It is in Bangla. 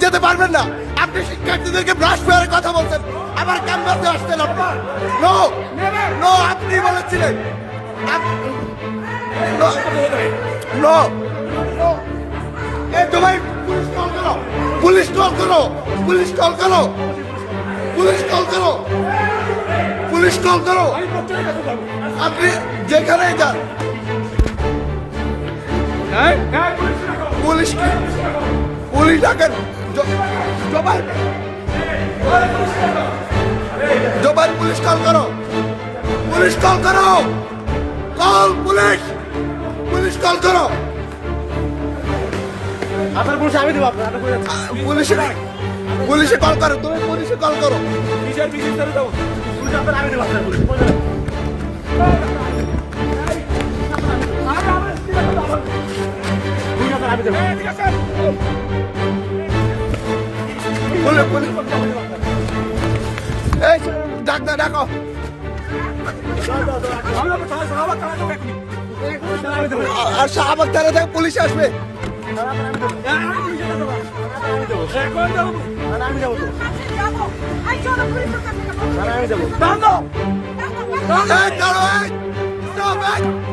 যেতে পারবেন না। আপনি শিক্ষার্থীদেরকে ব্রাশ পেয়ারের কথা বলছেন। আবার ক্যাম্পাসে আসছেন আপনি। নো নো আপনি বলেছিলেন। নো এই তোমায় পুলিশ কল করো। পুলিশ কল করো। পুলিশ কল করো। পুলিশ কল করো। পুলিশ কল করো। আপনি যেখানেই যান। পুলিশ কি পুলিশ ডাকেন। জ- জবাই জবাই পুলিশ কল করো পুলিশ কল করো কল পুলিশ পুলিশ কল করো আপনার পুলিশ আমি দেবো আপনার পুলিশে পুলিশে কল করো তুমি পুলিশে কল করো বিচার বিচার করে দেবো পুলিশ আপনার আমি দেবো আপনার পুলিশ পুলিশ আমি দেবো পুলিশ পুলিশ এই, ডাকো আ- আর শাহবাগ থানা থেকে, পুলিশ আসবে। আমি যাব দাঁড়ো এই।